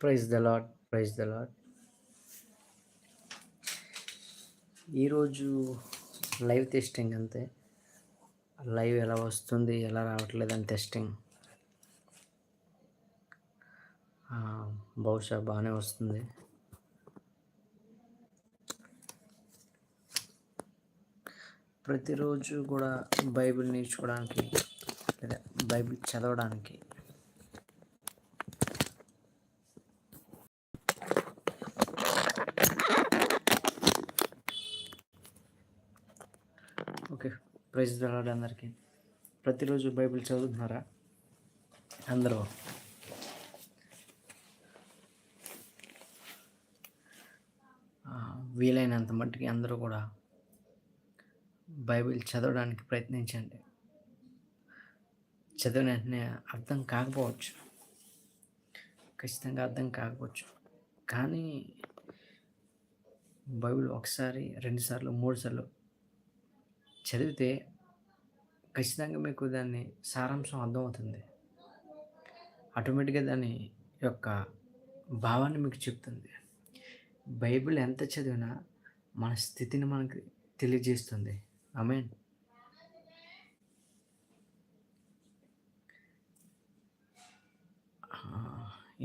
Praise the Lord praise the Lord ఈరోజు live testing అంతే. Live ఎలా వస్తుంది ఎలా రావట్లేదని టెస్టింగ్. బహుశా బాగానే వస్తుంది. ప్రతిరోజు కూడా బైబిల్ నేర్చుకోవడానికి లేదా బైబిల్ చదవడానికి ఓకే ప్రైజ్ దొరకడు అందరికీ. ప్రతిరోజు బైబిల్ చదువుతున్నారా? అందరూ. వీలైనంత మట్టుకి అందరూ కూడా బైబిల్ చదవడానికి ప్రయత్నించండి. చదివిన వెంటనే అర్థం కాకపోవచ్చు. ఖచ్చితంగా అర్థం కాకపోవచ్చు. కానీ బైబిల్ ఒకసారి రెండుసార్లు మూడుసార్లు చదివితే ఖచ్చితంగా మీకు దాన్ని సారాంశం అర్థమవుతుంది. ఆటోమేటిక్గా దాని యొక్క భావాన్ని మీకు చెప్తుంది. బైబిల్ ఎంత చదివినా మన స్థితిని మనకి తెలియజేస్తుంది. మీన్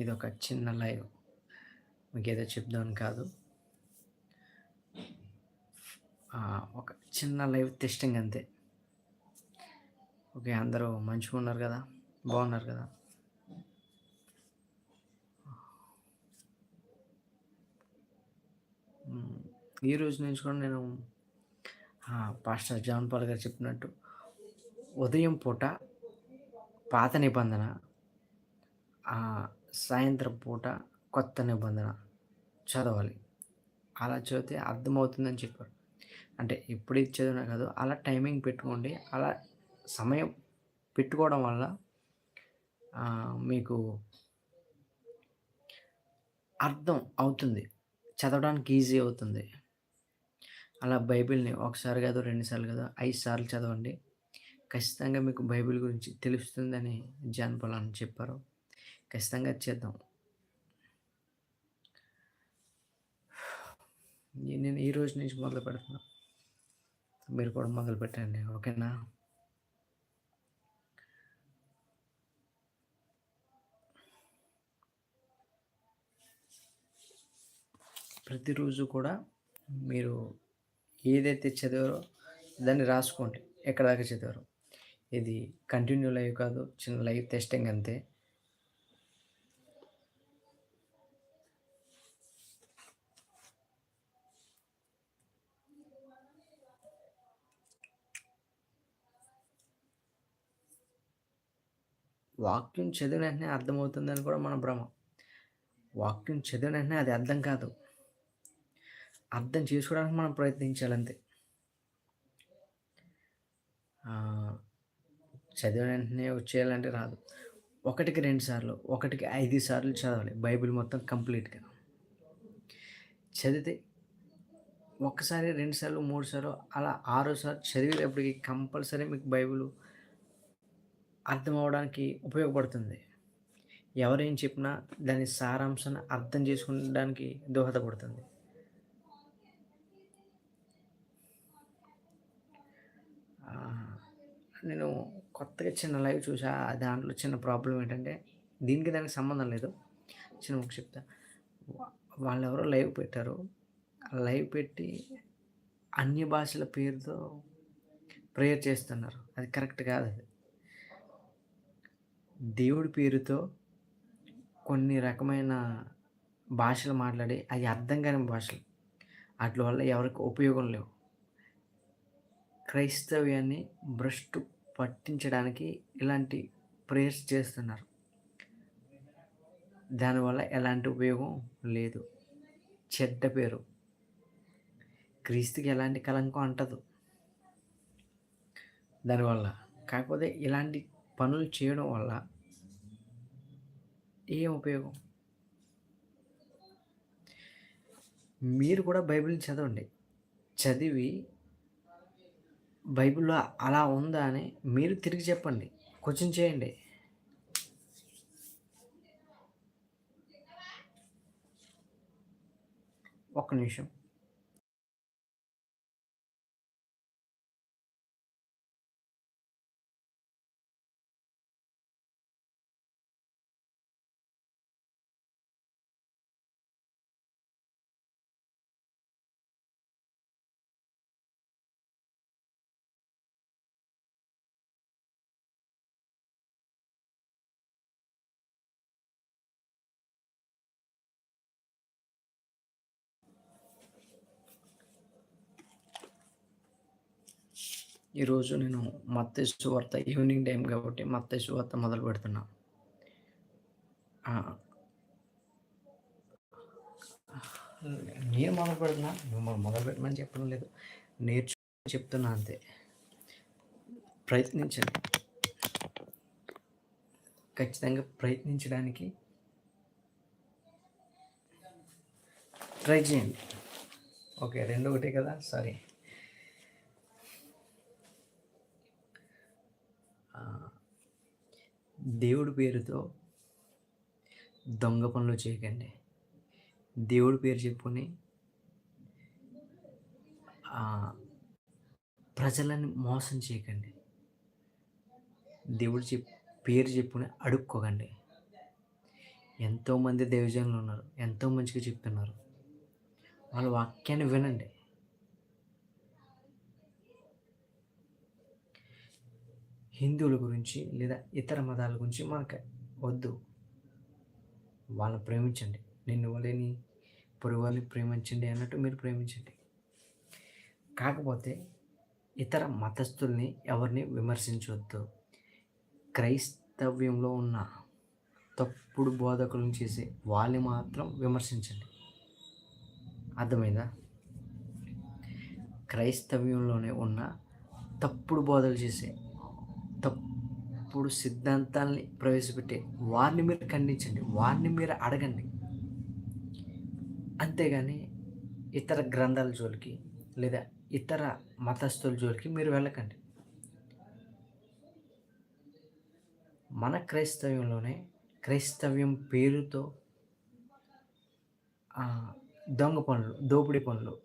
ఇది ఒక చిన్న లైవ్. మీకు ఏదో చెప్దామని కాదు. ఒక చిన్న లైవ్ టెస్టింగ్ అంతే. ఓకే అందరూ మంచిగా ఉన్నారు కదా? బాగున్నారు కదా? ఈ రోజు నుంచి కూడా నేను పాస్టర్ జాన్ పాల్ గారు చెప్పినట్టు ఉదయం పూట పాత నిబంధన సాయంత్రం పూట కొత్త నిబంధన చదవాలి. అలా చదివితే అర్థమవుతుందని చెప్పారు. అంటే ఎప్పుడు ఇది చదివినా కాదు అలా టైమింగ్ పెట్టుకోండి. అలా సమయం పెట్టుకోవడం వల్ల మీకు అర్థం అవుతుంది. చదవడానికి ఈజీ అవుతుంది. అలా బైబిల్ని ఒకసారి కాదు రెండుసార్లు కాదు ఐదు సార్లు చదవండి. ఖచ్చితంగా మీకు బైబిల్ గురించి తెలుస్తుందని జాన్ చెప్పారు. ఖచ్చితంగా చేద్దాం. నేను ఈ రోజు నుంచి మొదలు పెడుతున్నా. మీరు కూడా మొదలు పెట్టండి ఓకేనా? ప్రతిరోజు కూడా మీరు ఏదైతే చదివారో దాన్ని రాసుకోండి. ఎక్కడ దాకా చదివారో. ఇది కంటిన్యూ లైవ్ కాదు చిన్న లైవ్ టెస్టింగ్ అంతే. వాక్యం చదివిన వెంటనే అర్థమవుతుందని కూడా మన భ్రమ. వాక్యం చదివిన వెంటనే అది అర్థం కాదు. అర్థం చేసుకోవడానికి మనం ప్రయత్నించాలంతే చదివిన వెంటనే వచ్చేయాలంటే రాదు. ఒకటికి రెండు సార్లు ఒకటికి ఐదు సార్లు చదవాలి. బైబిల్ మొత్తం కంప్లీట్గా. చదివితే ఒకసారి రెండు సార్లు మూడు సార్లు అలా ఆరోసారి చదివేటప్పటికి కంపల్సరీ మీకు బైబిల్ అర్థం అవడానికి ఉపయోగపడుతుంది. ఎవరేం చెప్పినా దాని సారాంశాన్ని అర్థం చేసుకోవడానికి దోహదపడుతుంది. నేను కొత్తగా చిన్న లైవ్ చూసా దాంట్లో చిన్న ప్రాబ్లం ఏంటంటే దీనికి దానికి సంబంధం లేదు. చిన్న ఒక చెప్తా. వాళ్ళు ఎవరో లైవ్ పెట్టారు. లైవ్ పెట్టి అన్య భాషల పేరుతో ప్రేయర్ చేస్తున్నారు. అది కరెక్ట్ కాదు అది. దేవుడి పేరుతో కొన్ని రకమైన భాషలు మాట్లాడి అవి అర్థం కాని భాషలు. వాటి వల్ల ఎవరికి ఉపయోగం లేవు. క్రైస్తవ్యాన్ని భ్రష్టు పట్టించడానికి ఇలాంటి ప్రేయర్స్ చేస్తున్నారు. దానివల్ల ఎలాంటి ఉపయోగం లేదు. చెడ్డ పేరు. క్రీస్తుకి ఎలాంటి కలంకం అంటదు. దానివల్ల కాకపోతే ఇలాంటి పనులు చేయడం వల్ల ఏం ఉపయోగం? మీరు కూడా బైబిల్ని చదవండి. చదివి బైబిల్లో అలా ఉందా అని మీరు తిరిగి చెప్పండి. క్వశ్చన్ చేయండి. ఒక్క నిమిషం. ఈరోజు నేను మత్తయి వార్త ఈవినింగ్ టైం కాబట్టి మత్తయి వార్త మొదలు పెడుతున్నా. నేను మొదలు పెడుతున్నా. మిమ్మల్ని మొదలు పెట్టమని చెప్పడం లేదు. నేర్చు చెప్తున్నా అంతే. ప్రయత్నించండి. ఖచ్చితంగా ప్రయత్నించడానికి ట్రై చేయండి. ఓకే రెండు ఒకటే కదా? సారీ. దేవుడి పేరుతో దొంగ పనులు చేయకండి. దేవుడి పేరు చెప్పుకొని ప్రజలని మోసం చేయకండి. దేవుడు చెప్ పేరు చెప్పుకొని అడుక్కోకండి. ఎంతోమంది దేవజనులు ఉన్నారు ఎంతో మంచిగా చెప్తున్నారు. వాళ్ళ వాక్యాన్ని వినండి. హిందువుల గురించి లేదా ఇతర మతాల గురించి మనకు వద్దు. వాళ్ళని ప్రేమించండి. నిన్ను వాళ్ళని పొరుగు ప్రేమించండి అన్నట్టు మీరు ప్రేమించండి. కాకపోతే ఇతర మతస్థుల్ని ఎవరిని విమర్శించవద్దు క్రైస్తవ్యంలో ఉన్న తప్పుడు బోధకులను చేసి వాళ్ళని మాత్రం విమర్శించండి. అర్థమైందా? క్రైస్తవ్యంలోనే ఉన్న తప్పుడు బోధలు చేసే తప్పుడు సిద్ధాంతాలని ప్రవేశపెట్టే వారిని మీరు ఖండించండి వారిని మీరు అడగండి. అంతేగాని ఇతర గ్రంథాల జోలికి లేదా ఇతర మతస్థుల జోలికి మీరు వెళ్ళకండి. మన క్రైస్తవ్యంలోనే క్రైస్తవ్యం పేరుతో దొంగ పనులు దోపిడీ పనులు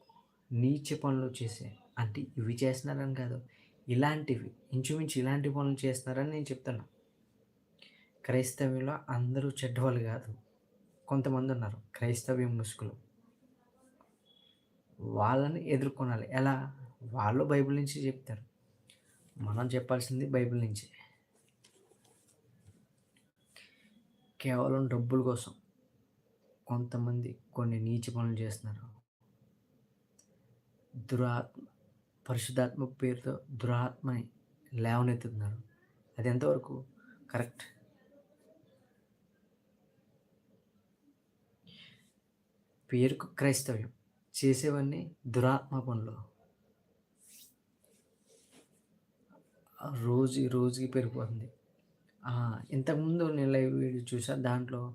నీచ పనులు చేసే అంటే ఇవి చేస్తున్నారని కాదు. ఇలాంటివి ఇంచుమించు ఇలాంటి పనులు చేస్తున్నారని నేను చెప్తున్నా. క్రైస్తవ్యంలో అందరూ చెడ్డవాళ్ళు కాదు. కొంతమంది ఉన్నారు క్రైస్తవ్యం ముసుగులు. వాళ్ళని ఎదుర్కొనాలి. ఎలా? వాళ్ళు బైబిల్ నుంచి చెప్తారు. మనం చెప్పాల్సింది బైబిల్ నుంచి. కేవలం డబ్బుల కోసం కొంతమంది కొన్ని నీచి పనులు చేస్తున్నారు. దురాత్మ పరిశుద్ధాత్మ పేరుతో దురాత్మని లేవనెత్తుతున్నారు. అది ఎంతవరకు కరెక్ట్? పేరుకు క్రైస్తవ్యం చేసేవన్నీ దురాత్మ పనులు రోజు రోజుకి పెరిగిపోతుంది ఇంతకుముందు నేను లైవ్ వీడియో చూసా దాంట్లో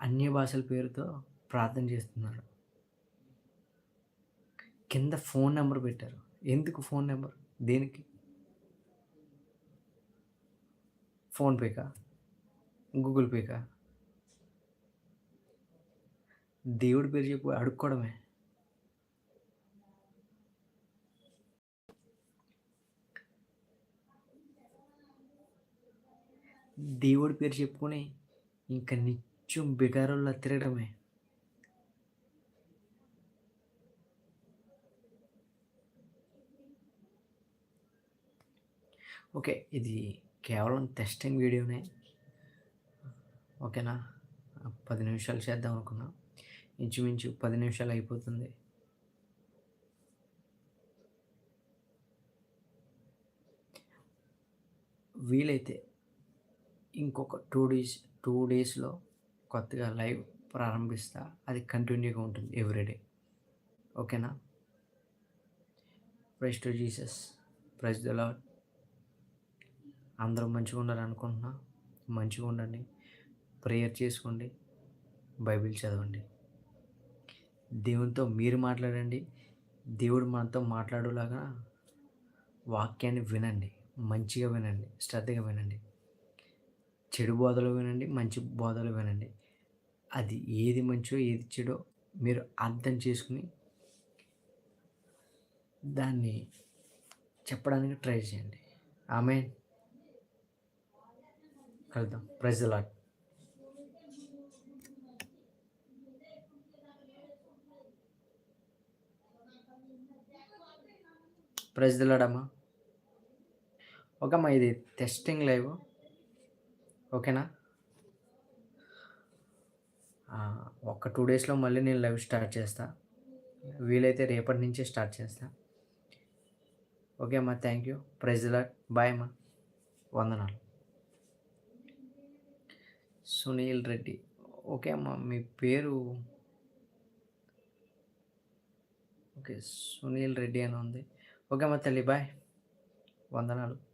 అన్య భాషల పేరుతో ప్రార్థన చేస్తున్నారు. కింద ఫోన్ నెంబర్ పెట్టారు. ఎందుకు ఫోన్ నెంబర్? దేనికి? ఫోన్పేకా గూగుల్ పేకా? దేవుడి పేరు చెప్పి అడుక్కోవడమే. దేవుడి పేరు చెప్పుకొని ఇంకా నిత్యం బిగారుల్లో తిరగడమే. ఓకే. ఇది కేవలం టెస్టింగ్ వీడియోనే ఓకేనా? పది నిమిషాలు చేద్దాం అనుకున్నా. ఇంచుమించు పది నిమిషాలు అయిపోతుంది. వీలైతే ఇంకొక టూ డేస్ టూ డేస్లో కొత్తగా లైవ్ ప్రారంభిస్తా. అది కంటిన్యూగా ఉంటుంది ఎవ్రీడే ఓకేనా? Praise to Jesus. Praise the Lord అందరూ మంచిగా ఉండాలని అనుకుంటున్నా మంచిగా ఉండండి. ప్రేయర్ చేసుకోండి. బైబిల్ చదవండి. దేవునితో మీరు మాట్లాడండి. దేవుడు మనతో మాట్లాడేలాగా వాక్యాన్ని వినండి. మంచిగా వినండి. శ్రద్ధగా వినండి. చెడు బోధలు వినండి. మంచి బోధలు వినండి. అది ఏది మంచో ఏది చెడో మీరు అర్థం చేసుకుని దాన్ని చెప్పడానికి ట్రై చేయండి. ఆమె కలుద్దాం. ప్రైజ్ లాట్ ప్రైజ్ లాడమ్మా ఓకేమ్మా ఇది టెస్టింగ్ లైవ్. ఓకేనా? ఒక టూ డేస్లో మళ్ళీ నేను లైవ్ స్టార్ట్ చేస్తా. వీలైతే రేపటి నుంచే స్టార్ట్ చేస్తా. ఓకే అమ్మా thank you. Praise Lord bye అమ్మా. వందనాలు. సునీల్ రెడ్డి. ఓకే అమ్మా మీ పేరు? ఓకే సునీల్ రెడ్డి అని ఉంది. ఓకే అమ్మా తల్లి బాయ్. వందనాలు.